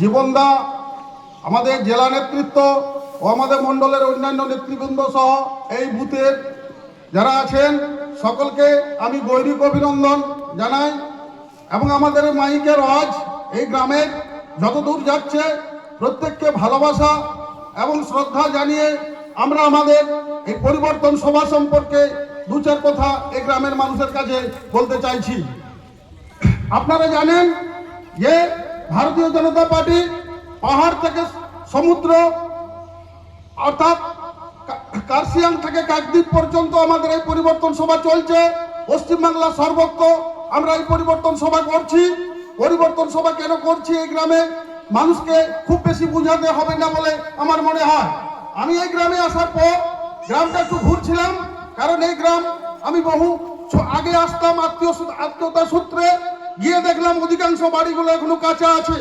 জীবনদা, আমাদের জেলা নেতৃত্ব ও আমাদের মণ্ডলের অন্যান্য নেতৃবৃন্দ সহ এই বুথের যারা আছেন, সকলকে আমি গৈরিক অভিনন্দন জানাই এবং আমাদের মাইকের আওয়াজ এই গ্রামের যতদূর যাচ্ছে প্রত্যেককে ভালোবাসা এবং শ্রদ্ধা জানিয়ে আমরা আমাদের এই পরিবর্তন সভা সম্পর্কে দু চার কথা এই গ্রামের মানুষের কাছে বলতে চাইছি। আপনারা জানেন যে ভারতীয় জনতা পার্টি পাহাড় থেকে সমুদ্র, অর্থাৎ কা- কার্শিয়াং থেকে কাকদ্বীপ পর্যন্ত আমাদের এই পরিবর্তন সভা চলছে। পশ্চিমবাংলা সর্বত্র আমরা এই পরিবর্তন সভা করছি। পরিবর্তন সভা কেন করছি এই গ্রামে? মানুষকে খুব বেশি বুঝাতে হবে না বলে আমার মনে হয়। আমি এই গ্রামে আসার পর গ্রামটা একটু ঘুরছিলাম, কারণ এই গ্রাম আমি বহু আগে আসতাম আত্মীয় আত্মীয়তা সূত্রে গিয়ে দেখলাম অধিকাংশ বাড়িগুলো এখনও কাঁচা আছে।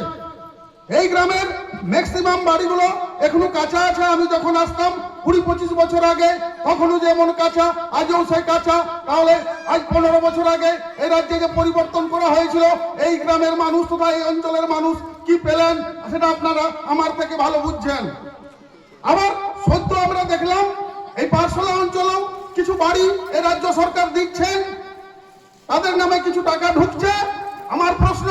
এই গ্রামের ম্যাক্সিমাম বাড়িগুলো এখনও কাঁচা আছে। আমি যখন আসতাম কুড়ি পঁচিশ বছর আগে, তখনও যেমন কাঁচা, আজও সেই কাঁচা। তাহলে আজ পনেরো বছর আগে এই রাজ্যে যে পরিবর্তন করা হয়েছিল, এই গ্রামের মানুষ তথা এই অঞ্চলের মানুষ কি পেলেন, সেটা আপনারা আমার থেকে ভালো বুঝছেন। আবার সদ্য আমরা দেখলাম, এই পার্সলা অঞ্চলেও কিছু বাড়ি এই রাজ্য সরকার দিচ্ছেন। তাদের নামে কিছু টাকা ঢুকছে। আমার প্রশ্ন,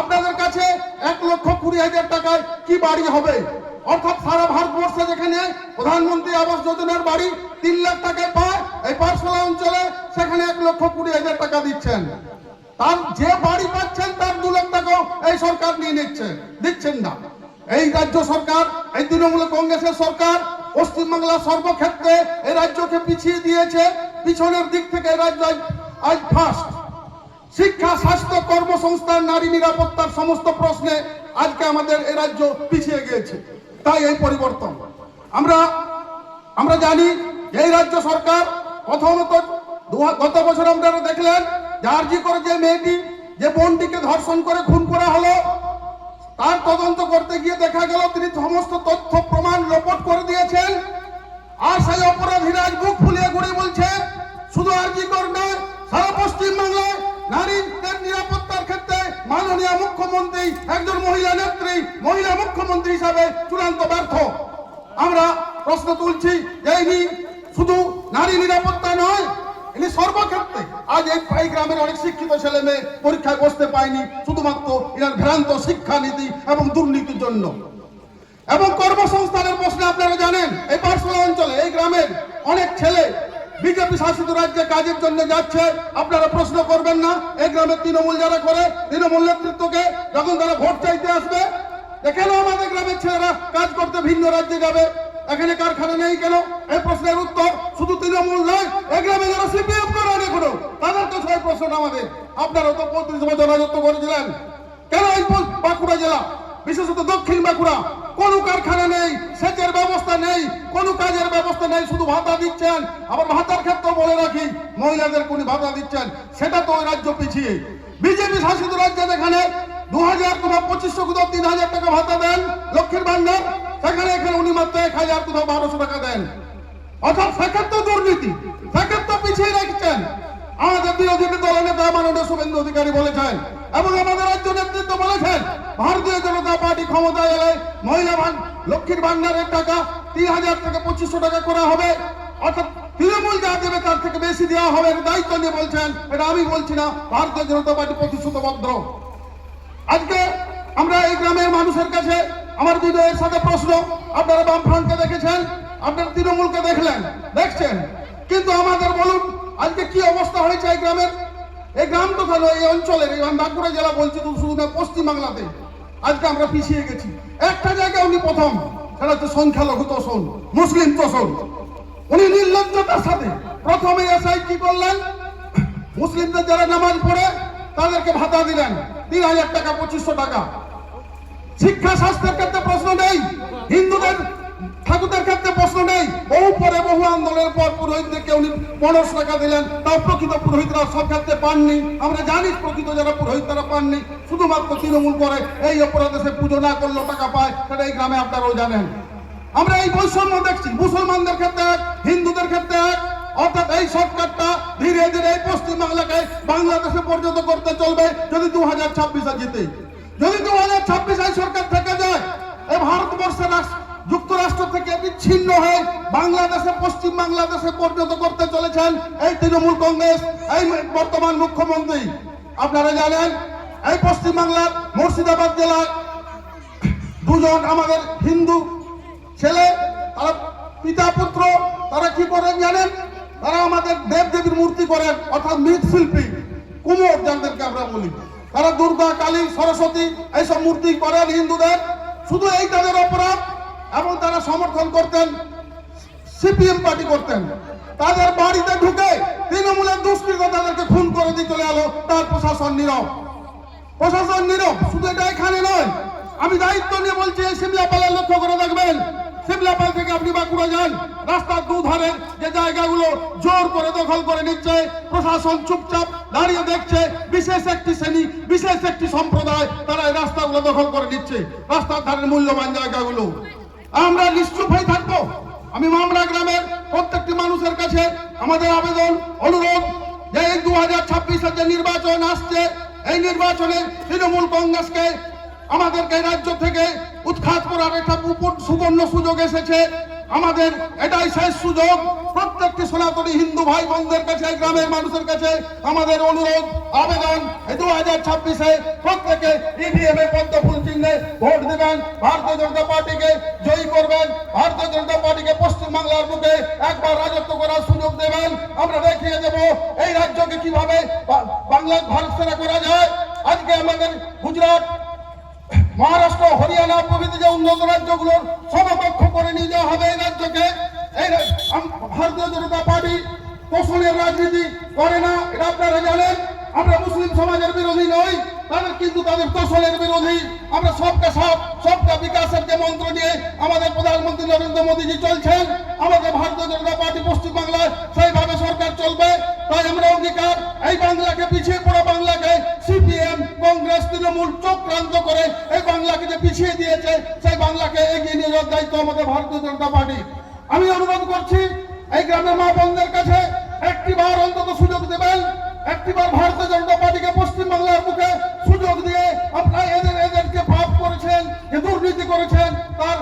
আপনাদের কাছে এক লক্ষ কুড়ি হাজার টাকায় কি বাড়ি হবে? অর্থাৎ সারা ভারতবর্ষে যেখানে প্রধানমন্ত্রী আবাস যোজনার বাড়ি তিন লাখ টাকায় পায়, এই পার্সলা অঞ্চলে সেখানে এক লক্ষ কুড়ি হাজার টাকা দিচ্ছেন। তার যে বাড়ি পাচ্ছেন, তার দু লাখ টাকাও এই সরকার নিয়ে নিচ্ছে, দিচ্ছেন না। এই রাজ্য সরকার, এই তৃণমূল কংগ্রেসের সরকার পশ্চিমবাংলা সর্বক্ষেত্রে এই রাজ্যকে পিছিয়ে দিয়েছে, পিছনের দিক থেকে রাজ্য আজ ফার্স্ট শিক্ষা, স্বাস্থ্য, কর্মসংস্থান, নারী নিরাপত্তার সমস্ত প্রশ্নে আজকে আমাদের এ রাজ্য পিছিয়ে গিয়েছে। তাই এই পরিবর্তন। আমরা আমরা জানি এই রাজ্য সরকার প্রথমত গত বছর আপনারা দেখলেন যে আরজি করে যে মেয়েটি, যে বোনটিকে ধর্ষণ করে খুন করা হলো, তার তদন্ত করতে গিয়ে দেখা গেল তিনি সমস্ত তথ্য, প্রমাণ লোপট করে দিয়েছেন। একজন মহিলা নেত্রী, মহিলা মুখ্যমন্ত্রী হিসাবে চূড়ান্ত ব্যর্থ। আমরা প্রশ্ন তুলছি ইনি শুধু নারী নিরাপত্তা নয়, ইনি সর্বক্ষেত্রে আজ এই এই গ্রামের অনেক শিক্ষিত ছেলে মেয়ে পরীক্ষায় বসতে পায়নি, শুধুমাত্র এনার ভ্রান্ত শিক্ষানীতি এবং দুর্নীতির জন্য। এবং কর্মসংস্থানের প্রশ্নে আপনারা জানেন, এই অঞ্চলে, এই বিজেপি শাসিত রাজ্যে কাজের জন্য যাচ্ছে, আপনারা প্রশ্ন করবেন না। এই গ্রামের তৃণমূল যারা করে, তৃণমূল নেতৃত্বকে যখন তারা ভোট চাইতে আসবে কেন আমাদের গ্রামের ছেলেরা কাজ করতে ভিন্ন রাজ্যে যাবে। এখানে কারখানা নেই কেন? এই প্রশ্নের উত্তর শুধু তৃণমূল নয়, এই গ্রামে যারা সিপিএম করে হলো তাদের তো ছয় প্রশ্ন আমাদের। আপনারা তো পঁয়ত্রিশ বছর রাজত্ব করেছিলেন। কেন এই বাঁকুড়া জেলা? বিশেষত দক্ষিণ বাঁকুড়া। কোনো কারখানা নেই, সেচের ব্যবস্থা নেই, কোনো কাজের ব্যবস্থা নেই, শুধু ভাতা দিচ্ছেন। আবার ভাতার ক্ষেত্রে বলে রাখি, মহিলাদের কোন ভাতা দিচ্ছেন, সেটা তো ওই রাজ্য পিছিয়ে। বিজেপি শাসিত রাজ্যে যেখানে দু হাজার কোথাও পঁচিশশো কোথাও তিন হাজার টাকা ভাতা দেন লক্ষ্মীর ভান্ডার সেখানে এখানে উনি মাত্র এক হাজার কোথাও বারোশো টাকা দেন। অর্থাৎ সেক্ষেত্রে দুর্নীতি সেক্ষেত্রে পিছিয়ে রাখছেন। আমাদের বিরোধী দল নেতা মাননীয় শুভেন্দু অধিকারী বলেছেন এবং আমাদের রাজ্য নেতৃত্ব বলেছেন, ভারতীয় জনতা পার্টি ক্ষমতায় এলে মহিলা লক্ষ্মীর ভান্ডারের টাকা তিন হাজার থেকে পঁচিশশো টাকা করা হবে। অর্থাৎ তৃণমূল যা দেবে তার থেকে বেশি দেওয়া হবে দায়িত্ব নিয়ে বলছেন, এটা আমি বলছি না, ভারতীয় জনতা পার্টি প্রতিশ্রুতবদ্ধ। আজকে আমরা এই গ্রামের মানুষের কাছে আমার বিজয়ের সাথে প্রশ্ন, আপনারা বামফ্রন্টকে দেখেছেন, আপনারা তৃণমূলকে দেখলেন, দেখছেন। কিন্তু আমাদের বলুন আজকে কি অবস্থা হয়েছে এই গ্রামের? এই গ্রাম তো কেন এই অঞ্চলের, এই বাঁকুড়া জেলা বলছি তো শুধু না পশ্চিম বাংলাতে। আজকে আমরা পিছিয়ে গেছি। একটা জায়গায় উনি প্রথম, সেটা হচ্ছে সংখ্যালঘু তোষণ, মুসলিম তোষণ। উনি নির্লজ্জতার সাথে প্রথমে এসআই কি করলেন? মুসলিমদের যারা নামাজ পড়ে, তাদেরকে ভাতা দিলেন। তিন হাজার টাকা, পঁচিশশো টাকা। শিক্ষা স্বাস্থ্যের ক্ষেত্রে প্রশ্ন নেই। হিন্দুদের, ঠাকুরদের ক্ষেত্রে আন্দোলনের পর পুরোহিতদেরকে উনি দিলেন। তাও প্রকৃত পুরোহিতরা সব ক্ষেত্রে পাননি। আমরা জানি প্রকৃত যারা পুরোহিত তারা পাননি। শুধুমাত্র তৃণমূল করে এই অপরাধে সে পুজো না টাকা পায়, সেটা এই গ্রামে আপনারাও জানেন। আমরা এই বৈষম্য দেখছি। মুসলমানদের ক্ষেত্রে হিন্দুদের ক্ষেত্রে অর্থাৎ এই সরকারটা ধীরে ধীরে এই পশ্চিম বাংলাকে বাংলাদেশে পর্যন্ত করতে চলবে যদি দু হাজার ছাব্বিশে জিতে। যদি দু হাজার ছাব্বিশ এই সরকার থেকে যায় ছিন্ন হয়ে বাংলাদেশে, পশ্চিম বাংলাদেশে পরিণত করতে চলেছেন এই তৃণমূল কংগ্রেস, এই বর্তমান মুখ্যমন্ত্রী। আপনারা জানেন, এই পশ্চিম বাংলার মুর্শিদাবাদ জেলার দুজন আমাদের হিন্দু ছেলে, তারা পিতা পুত্র, তারা কি করেন জানেন? তারা আমাদের দেব দেবীর মূর্তি করেন, অর্থাৎ মৃৎশিল্পী, কুমোর যাদেরকে আমরা বলি। তারা দুর্গা, কালী, সরস্বতী, এইসব মূর্তি করেন হিন্দুদের। শুধু এই তাদের অপরাধ এবং তারা সমর্থন করতেন, সিপিএম পার্টি করতেন। তাদের বাড়িতে ঢুকে তৃণমূলের দুষ্কৃত তাদেরকে খুন করে দিয়ে চলে এলো। তার প্রশাসন নীরব। প্রশাসন নীরব, শুধু এটা এখানে নয়। আমি দায়িত্ব নিয়ে বলছি, এই সিমলাপালে লক্ষ্য করে দেখবেন। সিমলাপাল থেকে আপনি বাঁকুড়া যান, রাস্তার দুধারে যে জায়গাগুলো জোর করে দখল করে নিচ্ছে, প্রশাসন চুপচাপ দাঁড়িয়ে দেখছে, বিশেষ একটি শ্রেণি, বিশেষ একটি সম্প্রদায় তারা এই রাস্তাগুলো দখল করে নিচ্ছে। রাস্তার ধারের মূল্যবান জায়গাগুলো। আমরা নিশ্চুপ হয়ে থাকব। আমি মামরা গ্রামের প্রত্যেকটি মানুষের কাছে আমাদের আবেদন, অনুরোধ যে এই দু হাজার ছাব্বিশের যে নির্বাচন আসছে, এই নির্বাচনে তৃণমূল কংগ্রেসকে আমাদেরকে রাজ্য থেকে উৎখাত করার একটা সুবর্ণ সুযোগ এসেছে। আমাদের এটাই শেষ সুযোগ। প্রত্যেকটি সনাতনী হিন্দু ভাই বোনদের কাছে, গ্রামের মানুষের কাছে আমাদের অনুরোধ, আবেদন দু হাজার ছাব্বিশে প্রত্যেকে ইভিএম এ পদ্ম ফুল চিহ্নে ভোট দেবেন। ভারতীয় জনতা পার্টিকে জয়ী করবেন। ভারতীয় জনতা পার্টিকে পশ্চিম বাংলার বুকে একবার রাজত্ব করার সুযোগ দেবেন। আমরা দেখিয়ে দেব এই রাজ্যকে কীভাবে বা- বাংলার ভারত সেনা করা যায়। আজকে আমাদের গুজরাট মহারাষ্ট্র, হরিয়ানা প্রভৃতি যে উন্নত রাজ্যগুলোর সমকক্ষ করে নিয়ে যাওয়া হবে এই রাজ্যকে, এই ভারতীয় জনতা পার্টি তোষণের রাজনীতি করে না, এটা আপনারা জানেন। আমরা মুসলিম সমাজের বিরোধী নই, তাদের কিন্তু তাদের তোষণের বিরোধী। আমরা সবকে সব সবকা বিকাশের যে মন্ত্র নিয়ে আমাদের প্রধানমন্ত্রী নরেন্দ্র মোদীজি চলছেন আমাদের ভারতীয় জনতা পার্টি পশ্চিম বাংলায় সেইভাবে সরকার চলবে, তাই আমরা অঙ্গীকার, এই বাংলাকে পিছিয়ে চক্রান্ত করে এই বাংলাকে যে পিছিয়ে দিয়েছে, সেই বাংলাকে এগিয়ে নিয়ে যাওয়ার দায়িত্ব আমাদের ভারতীয় জনতা পার্টি। আমি অনুরোধ করছি, এই গ্রামের মা বোনদের কাছে একটি বার অন্তত সুযোগ দেবেন একটি বার ভারতীয় জনতা পার্টিকে পশ্চিম বাংলার মুখে সুযোগ দিয়ে আপনারা এদের, এদেরকে পাপ করেছেন যে দুর্নীতি করেছেন, তার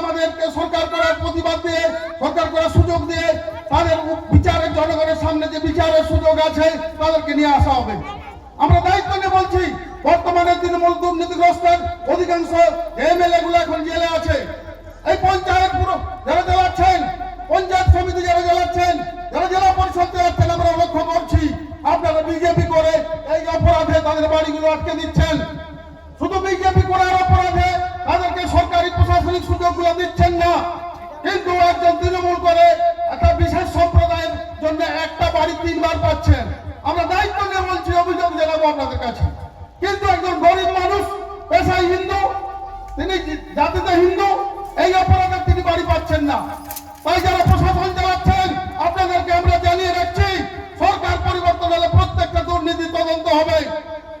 আমাদেরকে সরকার করার প্রতিবাদ দিয়ে, সরকার করার সুযোগ দিয়ে তাদের বিচারের জনগণের সামনে যে বিচারের সুযোগ আছে, তাদেরকে নিয়ে আসা হবে। আমরা দায়িত্ব নিয়ে বলছি, বর্তমানে তৃণমূল দুর্নীতিগ্রস্তের অধিকাংশ এমএলএ গুলো এখন জেলে আছে। এই পঞ্চায়েত পুরো যারা জ্বালাচ্ছেন, পঞ্চায়েত সমিতি যারা জ্বালাচ্ছেন, যারা জেলা পরিষদ জ্বালাচ্ছেন, আমরা লক্ষ্য করছি আপনারা বিজেপি করে এই অপরাধে তাদের বাড়িগুলো আটকে দিচ্ছেন। শুধু বিজেপি করার অপরাধে তাদেরকে সরকারি প্রশাসনিক সুযোগগুলো দিচ্ছেন না। কিন্তু একজন তৃণমূল করে একটা বিশেষ সম্প্রদায়ের জন্য একটা বাড়ি তিনবার পাচ্ছেন। আমরা দায়িত্ব নিয়ে বলছি, অভিযোগ জানাব আপনাদের কাছে। কিন্তু একজন গরিব মানুষ, পেশায় হিন্দু, তিনি জাতিতে হিন্দু, এই অপরাধে তিনি বাড়ি পাচ্ছেন না। তাই যারা প্রশাসন চালাচ্ছেন, আপনাদেরকে আমরা জানিয়ে রাখছি, সরকার পরিবর্তন হলে প্রত্যেকটা দুর্নীতি তদন্ত হবে।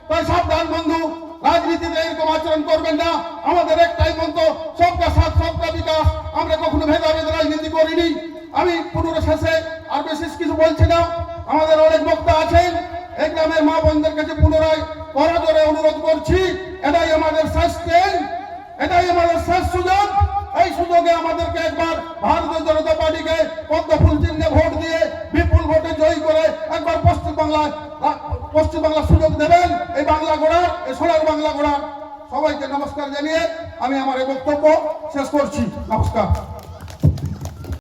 তাই সাবধান বন্ধু, রাজনীতিতে এরকম আচরণ করবেন না। আমাদের একটাই মন্ত্র, সবকা সাথ, সবকা বিকাশ। আমরা কখনো ভেদাভেদ, রাজনীতি করিনি। আমি পুনর শেষে আর বিশেষ কিছু বলছি না। আমাদের অনেক বক্তা আছেন। এই গ্রামের মা বোনদের কাছে পুনরায় করজোরে অনুরোধ করছি। এটাই আমাদের শেষ ট্রেন এটাই আমাদের শেষ সুযোগ। এই সুযোগে আমাদেরকে একবার ভারতীয় জনতা পার্টিকে পদ্ম ফুল চিহ্নে ভোট দিয়ে বিপুল ভোটে জয়ী করে একবার পশ্চিম বাংলায়, পশ্চিম বাংলার সুযোগ দেবেন। এই বাংলা গোড়ার, এই সোনার বাংলা গোড়ার সবাইকে নমস্কার জানিয়ে আমি আমার এই বক্তব্য শেষ করছি। নমস্কার।